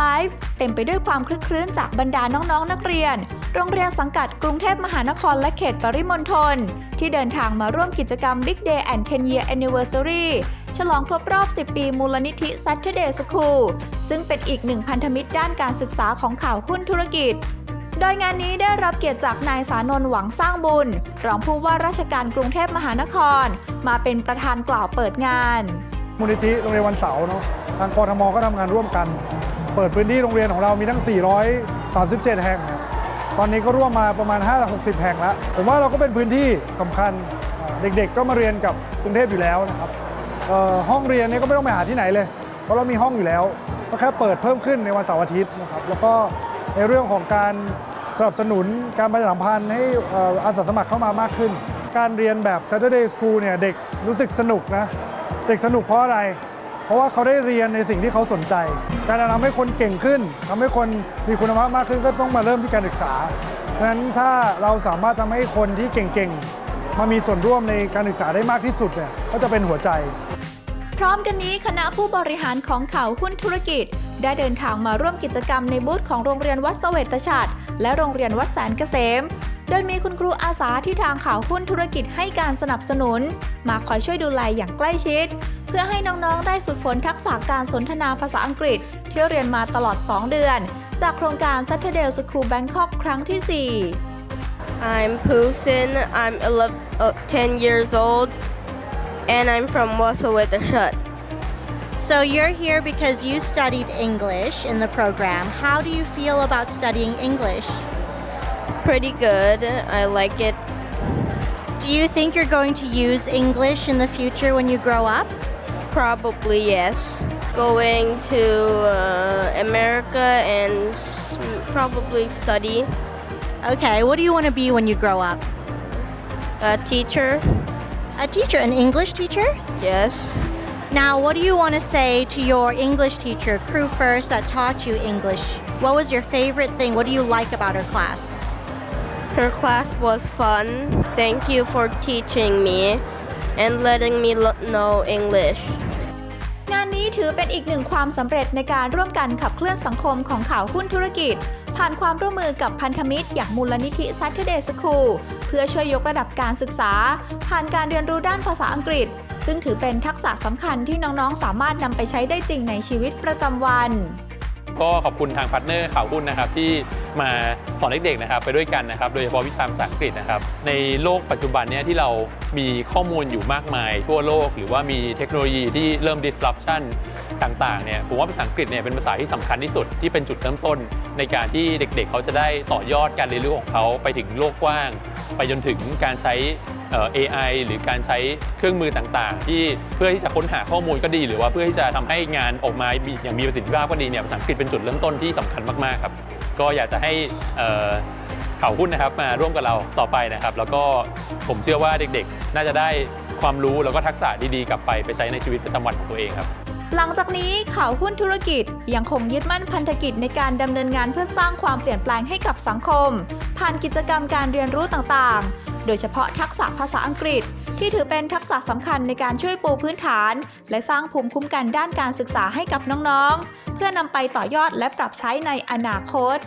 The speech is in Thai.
Life เต็มไปด้วยความคลึกครื้นจากบรรดาน้องๆนักเรียน โรงเรียนสังกัดกรุงเทพมหานครและเขตปริมณฑลที่เดินทางมาร่วมกิจกรรม Big Day and 10 Year Anniversary ฉลองครบรอบ 10 ปีมูลนิธิ Saturday School ซึ่งเป็นอีกหนึ่งพันธมิตรด้านการศึกษาของข่าวหุ้นธุรกิจโดยงานนี้ได้รับเกียรติจากนายสานนท์หวังสร้างบุญ รองผู้ว่าราชการกรุงเทพมหานคร มาเป็นประธานกล่าวเปิดงาน มูลนิธิโรงเรียนวันเสาร์เนาะ ทางกรทมก็ทำงานร่วมกัน เปิดพื้นที่โรงเรียนของเรามีทั้ง 437 แห่ง ตอนนี้ก็ร่วมมาประมาณ 5-60 แห่งแล้ว ผมว่าเราก็เป็นพื้นที่สำคัญเด็กๆ ก็มาเรียนกับกรุงเทพอยู่แล้วนะครับห้องเรียนนี่ก็ไม่ต้องไปหาที่ไหนเลย เพราะเรามีห้องอยู่แล้ว ก็แค่เปิดเพิ่มขึ้นในวันเสาร์อาทิตย์นะครับแล้วก็ในเรื่องของการสนับสนุนการประชาสัมพันธ์ให้เอ่ออาสาสมัครเข้ามามากขึ้น การเรียนแบบ Saturday School เนี่ยเด็กรู้สึกสนุกนะ เด็กสนุกเพราะอะไร เพราะว่าเขาได้เรียนในสิ่งที่เขาสนใจ การจะทำให้คนเก่งขึ้นทำให้คนมีคุณภาพมากขึ้นก็ต้องมาเริ่มที่การศึกษาเพราะฉะนั้นถ้าเราสามารถทำให้คนที่เก่งๆ มามีส่วนร่วมในการศึกษาได้มากที่สุดเนี่ยก็จะเป็นหัวใจ พร้อมกันนี้คณะผู้บริหารของข่าวหุ้นธุรกิจ ได้เดินทางมาร่วมกิจกรรมในบูธของโรงเรียนวัดสเสวตฉัตรและโรงเรียนวัดแสนเกษม โดยมีคุณครูอาสาที่ทางข่าวหุ้นธุรกิจให้การสนับสนุน มาคอยช่วยดูแลอย่างใกล้ชิด เพื่อให้น้องๆ ได้ฝึกฝนทักษะการสนทนาภาษาอังกฤษ ที่เรียนมาตลอด 2 เดือน จากโครงการ Saturday School Bangkok ครั้งที่ 4 I'm Pusin. I'm 11, uh, 10 years old, and I'm from Wasawetashut. So you're here because you studied English in the program. How do you feel about studying English? Pretty good. I like it. Do you think you're going to use English in the future when you grow up? Probably yes. Going to uh, America and probably study. Okay, what do you want to be when you grow up? A teacher. A teacher, an English teacher? Yes. Now, what do you want to say to your English teacher, Crew First, that taught you English? What was your favorite thing? What do you like about her class? Her class was fun. Thank you for teaching me and letting me know English. งานนี้ถือเป็นอีกหนึ่งความสำเร็จในการร่วมกันขับเคลื่อนสังคมของข่าวหุ้นธุรกิจ ผ่านความร่วมมือกับพันธมิตร อย่างมูลนิธิ Saturday School เพื่อช่วยยกระดับการศึกษา ผ่านการเรียนรู้ด้านภาษาอังกฤษ ซึ่งถือเป็นทักษะสำคัญที่น้องๆ สามารถนำไปใช้ได้จริงในชีวิตประจำวัน ก็ขอบคุณทางพาร์ทเนอร์ข่าวหุ้นนะครับที่มาสอนเด็กๆนะครับไปด้วยกันนะครับโดยเฉพาะวิชาภาษาอังกฤษนะครับในโลกปัจจุบันเนี้ที่เรามีข้อมูลอยู่มากมาย ทั่วโลก หรือว่ามีเทคโนโลยีที่เริ่ม disruption ต่างๆเนี่ยผมว่าภาษาอังกฤษเนี่ยเป็นภาษาที่สำคัญที่สุดที่เป็นจุดเริ่มต้น ในการที่เด็กๆ เขาจะได้ต่อยอดการเรียนรู้ของเขาไปถึงโลกกว้าง ไปจนถึงการใช้ AI หรือการใช้เครื่องมือต่างๆ ที่เพื่อที่จะค้นหาข้อมูลก็ดี หรือว่าเพื่อที่จะทำให้งานออกมาอย่างมีประสิทธิภาพก็ดีเนี่ยภาษาอังกฤษเป็นจุดเริ่มต้นที่สำคัญมากๆครับ ก็อยากจะให้เข่าวหุ้นนะครับมาร่วมกับเราต่อไปนะครับ แล้วก็ผมเชื่อว่าเด็กๆ น่าจะได้ความรู้แล้วก็ทักษะดีๆ กลับไปไปใช้ในชีวิตประจำวันของตัวเองครับ หลังจากนี้ข่าวหุ้นธุรกิจยังคงยึดมั่นพันธกิจในการดำเนินงานเพื่อสร้างความเปลี่ยนแปลงให้กับสังคม ผ่านกิจกรรมการเรียนรู้ต่างๆ โดยเฉพาะทักษะภาษาอังกฤษ ที่ถือเป็นทักษะสำคัญในการช่วยปูพื้นฐาน และสร้างภูมิคุ้มกันด้านการศึกษาให้กับน้องๆ เพื่อนำไปต่อยอดและปรับใช้ในอนาคต